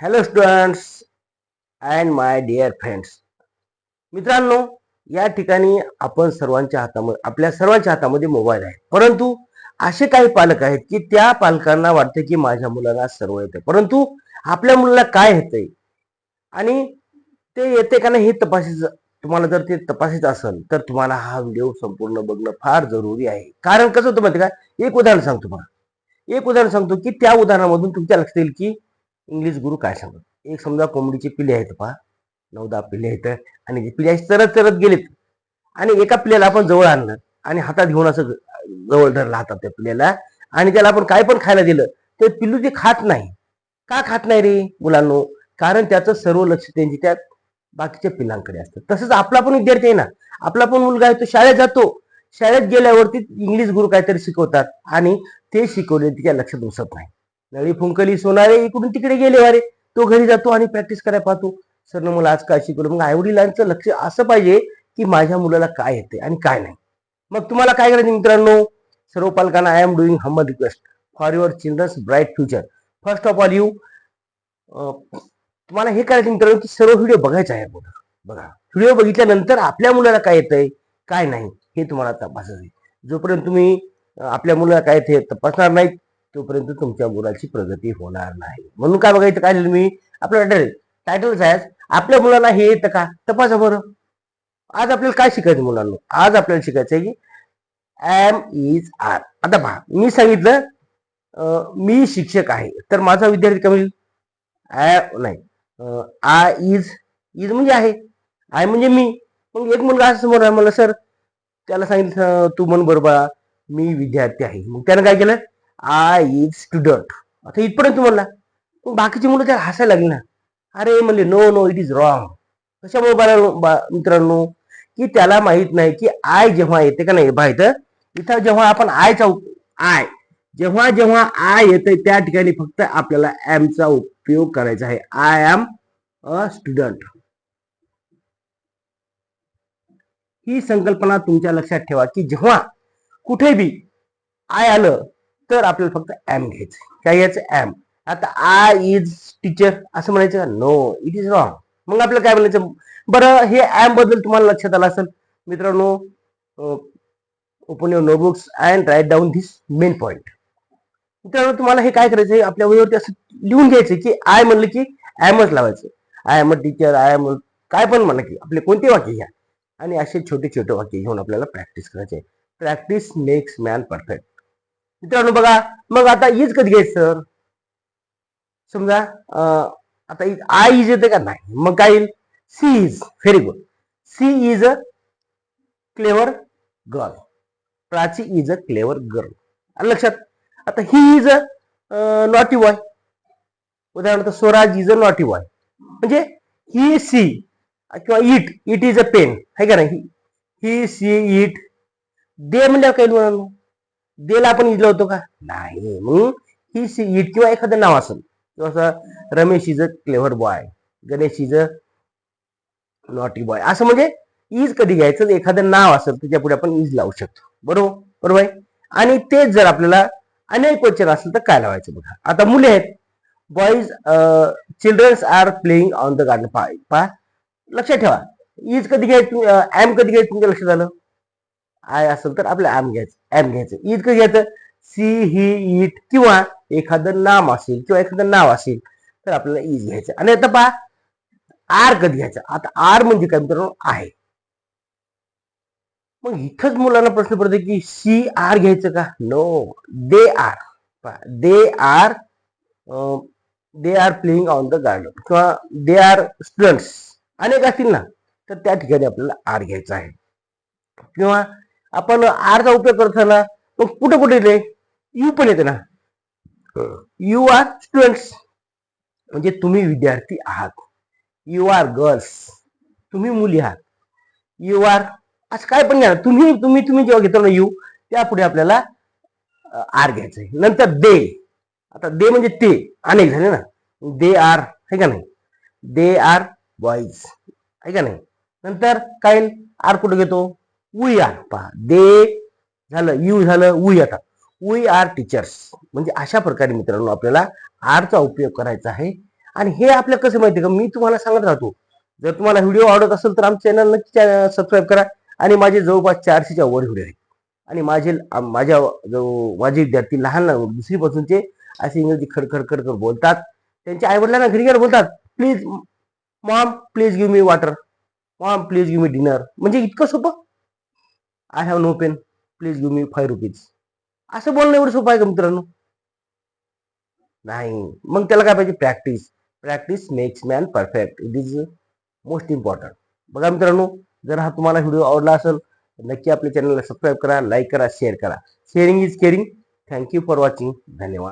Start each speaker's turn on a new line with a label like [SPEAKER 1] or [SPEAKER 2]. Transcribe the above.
[SPEAKER 1] Hello students and my dear friends मित्रांनो या ठिकाणी आपण सर्वांच्या हातामध्ये आपल्या सर्वांच्या हातामध्ये मोबाईल आहे. परंतु असे काही पालक आहेत की त्या पालकांना वाटते की माझ्या मुलाला सर्व येते परंतु आपल्या मुलाला काय येतंय? आणि ते येते का नाही हे तपासायचं तुम्हाला जर ते तपासायचं असेल तर तुम्हाला हा व्हिडिओ संपूर्ण बघणं फार जरुरी आहे. कारण कसं होतं माहिती का? एक उदाहरण सांगतो तुम्हाला. एक उदाहरण सांगतो की त्या उदाहरणामधून तुमच्या लक्षात येईल की इंग्लिश गुरु काय सांगत एक समजा कोंबडीची पिले आहेत पहा नऊ दहा पिल्ले आहेत आणि ते पिल्ले चरत चरत गेलेत. आणि एका पिल्याला आपण जवळ आणलं आणि हातात घेऊन असं जवळ धरलं हातात त्या पिल्याला आणि त्याला आपण काय पण खायला दिलं ते पिल्लू ते खात नाही. का खात नाही रे मुलांनो? कारण त्याचं सर्व लक्ष त्यांची त्या बाकीच्या पिल्लांकडे असतं. तसंच आपला पण विद्यार्थी आहे ना. आपला पण मुलगा आहे तो शाळेत जातो. शाळेत गेल्यावरती इंग्लिश गुरु काहीतरी शिकवतात आणि ते शिकवले तिच्या लक्षात बसत नाही. नळी फुंकली सोनारे इकडून तिकडे गेले अरे. तो घरी जातो आणि प्रॅक्टिस करायला पाहतो. सरनं मला आज काय शिकवलं मग आईवडिलांचं लक्ष असं पाहिजे की माझ्या मुलाला काय येते आणि काय नाही. मग तुम्हाला काय करायचं मित्रांनो? सर्व पालकांना I am doing humble request for your childrens bright future first of all you तुम्हाला हे करायचं मित्रांनो की सर्व व्हिडिओ बघायचा आहे अगोदर बघा. व्हिडिओ बघितल्यानंतर आपल्या मुलाला काय येतंय काय नाही हे तुम्हाला तपासायचं जोपर्यंत तुम्ही आपल्या मुलाला काय येते तपासणार नाही तोपर्यंत तुमच्या मुलाची प्रगती होणार नाही. म्हणून काय बघायचं काय मी? आपलं टायटल टायटलच आहे आपल्या मुलांना हे येतं का? तपासा बरं. आज आपल्याला काय शिकायचं मुलांना? आज आपल्याला शिकायचं आहे की एम इज आर आता पहा मी सांगितलं मी शिक्षक आहे तर माझा विद्यार्थी काय होईल? आय नाही. आय इज इज म्हणजे आहे. आय म्हणजे मी. मग एक मुलगा असं समोर आहे मला सर त्याला सांगितलं तू म्हण बरोबर मी विद्यार्थी आहे. मग त्यानं काय केलं? आय इज स्टुडंट आता इथपर्यंत म्हणला मग बाकीची मुलं त्याला हसायला लागली ना. अरे म्हणले no no it is wrong कशामुळे बरं मित्रांनो? की त्याला माहीत नाही की आय जेव्हा येते का नाही माहीत इथं जेव्हा आपण आयचा आय जेव्हा जेव्हा आय येते त्या ठिकाणी फक्त आपल्याला एम चा उपयोग करायचा आहे. आय एम अ स्टुडंट ही संकल्पना तुमच्या लक्षात ठेवा की जेव्हा कुठे बी आय आलं तर आपल्याला फक्त एम घ्यायचं काय घ्यायचं? एम आता आय इज टीचर असं म्हणायचं का? नो इट इज रॉंग मग आपल्याला काय म्हणायचं? बरं हे ॲम बद्दल तुम्हाला लक्षात आलं असेल. मित्रांनो open your notebooks and write down this main point मित्रांनो तुम्हाला हे काय करायचं आपल्या वहीवरती असं लिहून घ्यायचं की आय म्हणलं की ॲमच लावायचं. I am a teacher I am काय पण म्हणलं की आपले कोणते वाक्य घ्या. आणि असे छोटे छोटे वाक्य घेऊन आपल्याला प्रॅक्टिस करायचे प्रॅक्टिस मेक्स मॅन परफेक्ट मित्रांनो बघा मग आता इज कधी घ्यायचं सर? समजा आता आय इज येते का? नाही. मग काय येईल? She is very good she is a clever girl Prachi is a clever girl लक्षात? आता he is a naughty boy उदाहरणार्थ Swaraj is a naughty boy म्हणजे ही सी किंवा it it is a pen आहे का नाही? ही see it they म्हणजे काही मुलांना देला आपण इजला होतो का? नाही. म्हणून ही किंवा एखादं नाव असेल. किंवा असं Ramesh is a clever boy Ganesh is a naughty boy. असं म्हणजे इज कधी घ्यायचं एखादं नाव असेल त्याच्या पुढे आपण इज लावू शकतो. बरोबर? बरोबर आहे? आणि तेच जर आपल्याला अनेक वचन असेल तर काय लावायचं बघा. आता मुले आहेत. Boys childrens are playing on the garden. पा पा लक्षात ठेवा. इज कधी घ्यायचं ऍम कधी घ्यायचं तुमच्या लक्षात आलं? आय असेल तर आपलं ऍम घ्यायचं ॲम घ्यायचं. इतकं कधी घ्यायचं. सी ही इट किंवा एखादं नाम असेल किंवा एखादं नाव असेल तर आपल्याला इज घ्यायचं. आणि आता पहा आर कधी घ्यायचं? आता आर म्हणजे काय मित्रांनो? आहे. मग इथंच मुलांना प्रश्न पडतो की सी आर घ्यायचं का? No they are. They are they are playing on the garden किंवा दे आर स्टुडंट्स अनेक असतील ना तर त्या ठिकाणी आपल्याला आर घ्यायचा आहे. किंवा आपण आरचा उपयोग करताना मग कुठे कुठे येते यू पण येते ना. यू आर स्टुडंट्स म्हणजे तुम्ही विद्यार्थी आहात. यू आर गर्ल्स तुम्ही मुली आहात. यू आर असं काय पण घ्या तुम्ही तुम्ही तुम्ही जेव्हा घेतो ना यू त्यापुढे आपल्याला आर घ्यायचं आहे नंतर दे. आता दे म्हणजे ते. अनेक झाले ना. दे आर आहे का नाही? दे आर बॉईज आहे का नाही? नंतर काय आर कुठे घेतो? वी आर पहा दे झालं यू झालं वी आता. वी आर टीचर्स म्हणजे अशा प्रकारे मित्रांनो आपल्याला आरचा उपयोग करायचा आहे. आणि हे आपल्या कसं माहिती का? मी तुम्हाला सांगत राहतो. जर तुम्हाला व्हिडिओ आवडत असेल तर आमच्या चॅनल नक्की सबस्क्राईब करा. आणि माझे जवळपास चारशेच्या वर व्हिडिओ आहेत. आणि माझे माझ्या जो माझे विद्यार्थी लहान दुसरीपासूनचे असे इंग्रजी खडखड खडखड बोलतात. त्यांच्या आईवडिलांना घरी घर बोलतात please mom please give me water mom please give me dinner म्हणजे इतकं सोपं? I have no pen please give me five rupees असं बोलणं एवढं सोपं आहे का मित्रांनो? नाही. मग त्याला काय पाहिजे? Practice practice makes man perfect it is most important बघा मित्रांनो जर हा तुम्हाला व्हिडिओ आवडला असेल नक्की आपल्या चॅनलला सबस्क्राईब करा लाईक करा शेअर करा. Sharing is caring thank you for watching धन्यवाद.